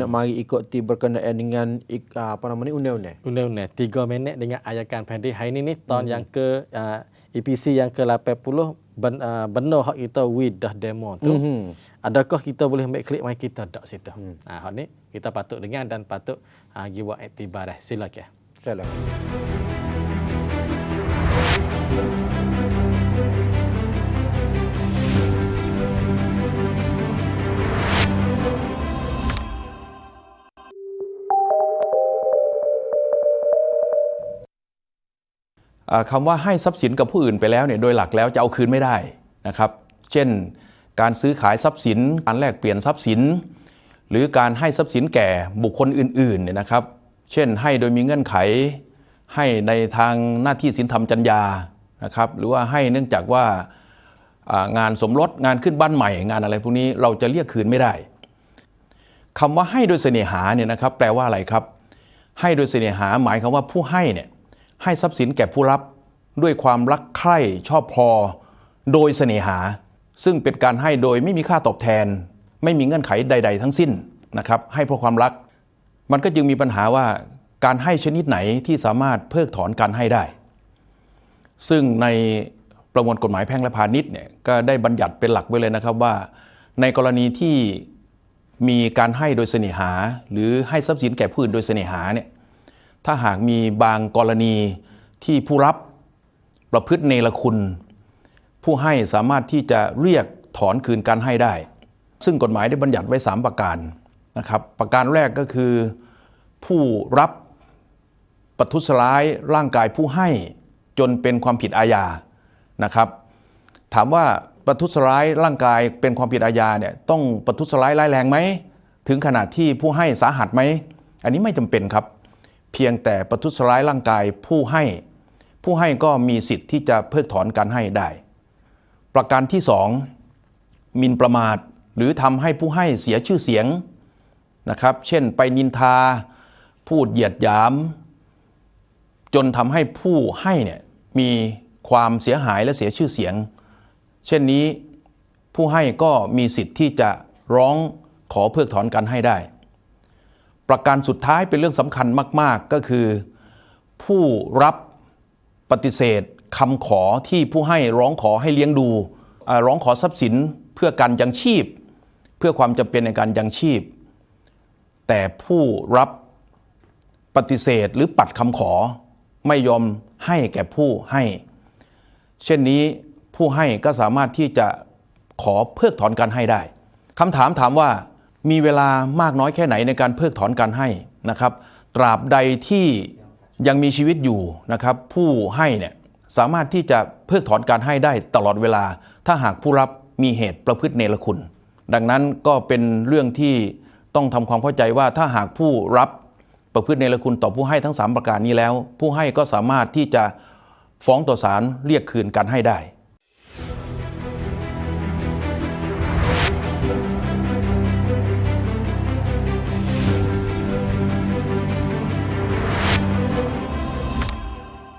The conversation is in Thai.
nak mari ikuti berkenaan dengan ah, apa nama ni undang-undang. Undang-undang 3 minit dengan ayakan pendek hari ini ni tahun yang ke uh, EPC yang ke-80 ben, uh, benar hak kita we dah demo tu. Mhm. Adakah kita boleh ambil klik mai kita tak situ. Hmm. Ha hak ni kita patut dengar dan patut uh, gi buat iktibar dah. Silakan. คำว่าให้ทรัพย์สินกับผู้อื่นไปแล้วเนี่ยโดยหลักแล้วจะเอาคืนไม่ได้นะครับ เช่น การซื้อขายทรัพย์สิน การแลกเปลี่ยนทรัพย์สิน หรือการให้ทรัพย์สินแก่บุคคลอื่นๆเนี่ยนะครับ เช่น ให้โดยมีเงื่อนไข ให้ในทางหน้าที่สินธรรมจัญญานะครับ หรือว่าให้เนื่องจากว่างานสมรสงานขึ้นบ้านใหม่ งานอะไรพวกนี้เราจะเรียกคืนไม่ได้คำว่าให้โดยเสน่หาเนี่ยนะครับ แปลว่าอะไรครับ ให้โดยเสน่หาหมายความว่าผู้ให้เนี่ย ให้ทรัพย์สินแก่ผู้รับด้วยความรักใคร่ชอบพอ โดยเสน่หา ซึ่งเป็นการให้โดยไม่มีค่าตอบแทน ไม่มีเงื่อนไขใด ๆ ทั้งสิ้นนะครับให้เพราะความรัก มันก็จึงมีปัญหาว่าการให้ชนิดไหนที่สามารถเพิกถอนการให้ได้ ซึ่งในประมวลกฎหมายแพ่งและพาณิชย์เนี่ยก็ได้บัญญัติเป็นหลักไว้เลยนะครับว่า ในกรณีที่มีการให้โดยเสน่หา หรือให้ทรัพย์สินแก่ผู้อื่นโดยเสน่หาเนี่ย ถ้าหากมีบางกรณีที่ผู้รับประพฤติเนรคุณ ผู้ให้สามารถที่จะเรียกถอนคืนการให้ได้ ซึ่งกฎหมายได้บัญญัติไว้ 3 ประการนะครับประการแรกก็คือผู้รับประทุษร้ายร่างกายผู้ให้จนเป็นความผิดอาญานะครับ ถามว่าประทุษร้ายร่างกายเป็นความผิดอาญาเนี่ยต้องประทุษร้ายร้ายแรงไหมถึงขนาดที่ผู้ให้สาหัสไหมอันนี้ไม่จำเป็นครับ เพียงแต่ประทุษร้ายร่างกายผู้ให้ ผู้ให้ก็มีสิทธิ์ที่จะเพิกถอนการให้ได้ ประการที่สองมินประมาทหรือทำให้ผู้ให้เสียชื่อเสียงนะครับ เช่นไปนินทา พูดเหยียดหยาม จนทำให้ผู้ให้เนี่ยมีความเสียหายและเสียชื่อเสียง เช่นนี้ผู้ให้ก็มีสิทธิ์ที่จะร้องขอเพิกถอนการให้ได้ ประการสุดท้ายเป็นเรื่องสำคัญมาก ๆ ก็คือ ผู้รับปฏิเสธคำขอที่ผู้ให้ร้องขอให้เลี้ยงดู ร้องขอทรัพย์สินเพื่อการยังชีพ เพื่อความจำเป็นในการยังชีพ แต่ผู้รับปฏิเสธหรือปัดคำขอไม่ยอมให้แก่ผู้ให้ เช่นนี้ผู้ให้ก็สามารถที่จะขอเพิกถอนการให้ได้คำถามถามว่า มีเวลามากน้อยแค่ไหนในการเพิกถอนการให้นะครับ ตราบใดที่ยังมีชีวิตอยู่นะครับ ผู้ให้เนี่ยสามารถที่จะเพิกถอนการให้ได้ตลอดเวลา ถ้าหากผู้รับมีเหตุประพฤติเนรคุณ ดังนั้นก็เป็นเรื่องที่ต้องทำความเข้าใจว่าถ้าหากผู้รับประพฤติเนรคุณต่อผู้ให้ทั้ง 3 ประการนี้แล้ว ผู้ให้ก็สามารถที่จะฟ้องต่อศาลเรียกคืนการให้ได้